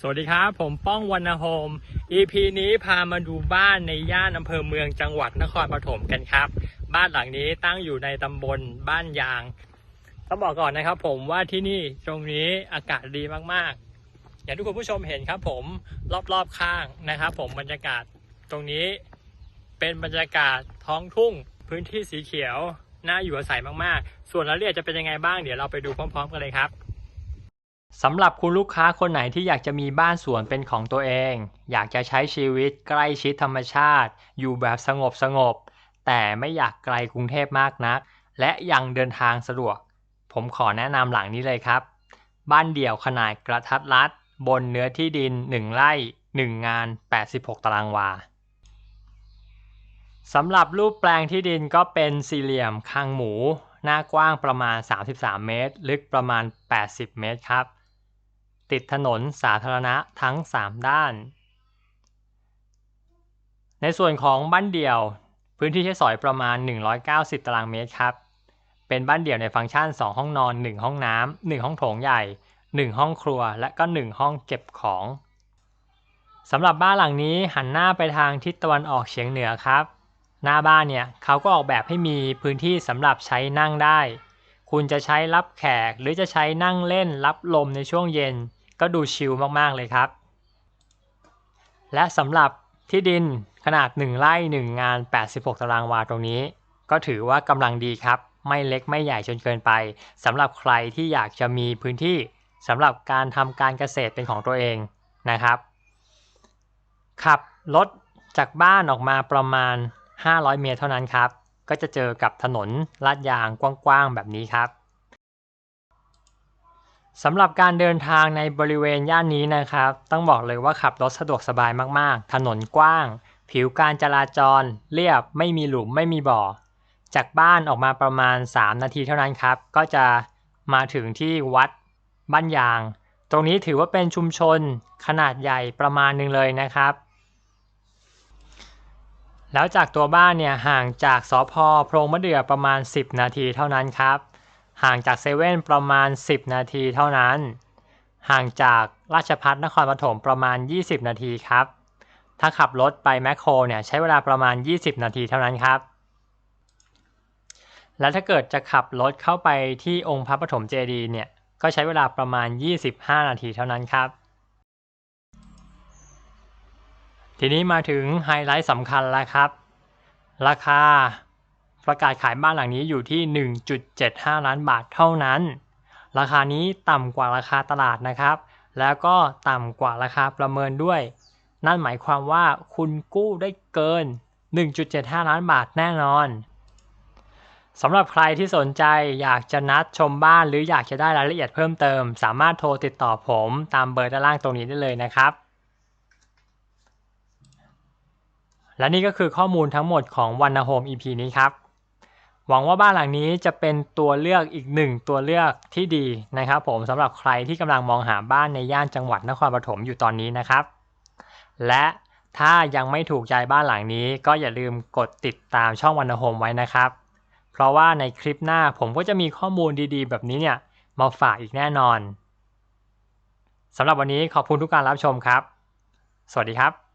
สวัสดีครับ ผมป้องวรรณโฮม EP นี้พามาดูบ้านในย่านอำเภอเมืองจังหวัดนครปฐมกันครับ บ้านหลังนี้ตั้งอยู่ในตำบลบ้านยางต้องบอกก่อนนะครับ ผมว่าที่นี่ตรงนี้อากาศดีมากๆ อย่างที่คุณผู้ชมเห็นครับ ผมรอบๆข้างนะครับ ผมบรรยากาศตรงนี้เป็นบรรยากาศท้องทุ่ง พื้นที่สีเขียวน่าอยู่อาศัยมากๆ ส่วนรายละเอียดจะเป็นยังไงบ้างเดี๋ยวเราไปดูพร้อม ๆ กันเลยครับ สำหรับคุณลูกค้าคนไหนที่อยากจะมีบ้านสวนเป็นของตัวเอง อยากจะใช้ชีวิตใกล้ชิดธรรมชาติ อยู่แบบสงบสงบ แต่ไม่อยากไกลกรุงเทพมากนัก และยังเดินทางสะดวก ผมขอแนะนำหลังนี้เลยครับ บ้านเดี่ยวขนาดกระทัดรัด บนเนื้อที่ดิน 1 ไร่ 1 งาน 86 ตารางวาสำหรับรูปแปลงที่ดินก็เป็นสี่เหลี่ยมคางหมู หน้ากว้างประมาณ 33 เมตร ลึกประมาณ 80 เมตรครับ ติดถนนสาธารณะทั้ง 3 ด้าน ในส่วนของบ้านเดี่ยว พื้นที่ใช้สอยประมาณ 190 ตารางเมตรครับ เป็นบ้านเดี่ยวในฟังก์ชัน 2 ห้องนอน 1 ห้องน้ำ1ห้องโถงใหญ่ 1 ห้องครัว และก็ 1 ห้องเก็บของสำหรับบ้านหลังนี้หันหน้าไปทางทิศตะวันออกเฉียงเหนือครับ หน้าบ้านเนี่ยเขาก็ออกแบบให้มีพื้นที่สำหรับใช้นั่งได้ คุณจะใช้รับแขกหรือจะใช้นั่งเล่นรับลมในช่วงเย็น ก็ดูชิลมากๆเลยครับ และสำหรับที่ดินขนาด 1 ไร่ 1 งาน 86 ตารางวาตรงนี้ ก็ถือว่ากำลังดีครับ ไม่เล็กไม่ใหญ่จนเกินไปสำหรับใครที่อยากจะมีพื้นที่สำหรับการทำการเกษตรเป็นของตัวเองนะครับขับรถจากบ้านออกมาประมาณ 500 เมตรเท่านั้นครับ ก็จะเจอกับถนนลาดยางกว้างๆแบบนี้ครับ สำหรับการเดินทางในบริเวณย่านนี้นะครับ ต้องบอกเลยว่าขับรถสะดวกสบายมากๆ ถนนกว้าง ผิวการจราจร เรียบไม่มีหลุมไม่มีบ่อ จากบ้านออกมาประมาณ 3 นาทีเท่านั้นครับ ก็จะมาถึงที่วัดบ้านยาง ตรงนี้ถือว่าเป็นชุมชนขนาดใหญ่ประมาณหนึ่งเลยนะครับ แล้วจากตัวบ้านเนี่ยห่างจากสพโพรงมะเดื่อประมาณ 10 นาทีเท่านั้นครับ ห่างจากเซเว่นประมาณ 10 นาทีเท่านั้น ห่างจากราชพัฒนครปฐมประมาณ 20 นาทีครับ ถ้าขับรถไปแมคโครเนี่ยใช้เวลาประมาณ 20 นาทีเท่านั้นครับ และถ้าเกิดจะขับรถเข้าไปที่องค์พระปฐมเจดีย์เนี่ยก็ใช้เวลาประมาณ 25 นาทีเท่านั้นครับ ทีนี้มาถึงไฮไลท์สำคัญแล้วครับ ราคา ประกาศขายบ้านหลังนี้อยู่ที่ 1.75 ล้านบาทเท่านั้น ราคานี้ต่ำกว่าราคาตลาดนะครับ แล้วก็ต่ำกว่าราคาประเมินด้วย นั่นหมายความว่าคุณกู้ได้เกิน 1.75 ล้านบาทแน่นอนสำหรับใครที่สนใจอยากจะนัดชมบ้านหรืออยากจะได้รายละเอียดเพิ่มเติม สามารถโทรติดต่อผมตามเบอร์ด้านล่างตรงนี้ได้เลยนะครับ และนี่ก็คือข้อมูลทั้งหมดของวันนาโฮม EP นี้ครับ หวังว่าบ้านหลังนี้จะเป็นตัวเลือกอีกหนึ่งตัวเลือกที่ดีนะครับผมสำหรับใครที่กำลังมองหาบ้านในย่านจังหวัดนครปฐมอยู่ตอนนี้นะครับ และถ้ายังไม่ถูกใจบ้านหลังนี้ก็อย่าลืมกดติดตามช่องวันโฮมไว้นะครับ เพราะว่าในคลิปหน้าผมก็จะมีข้อมูลดีๆ แบบนี้เนี่ยมาฝากอีกแน่นอนสำหรับวันนี้ขอบคุณทุกการรับชมครับ สวัสดีครับ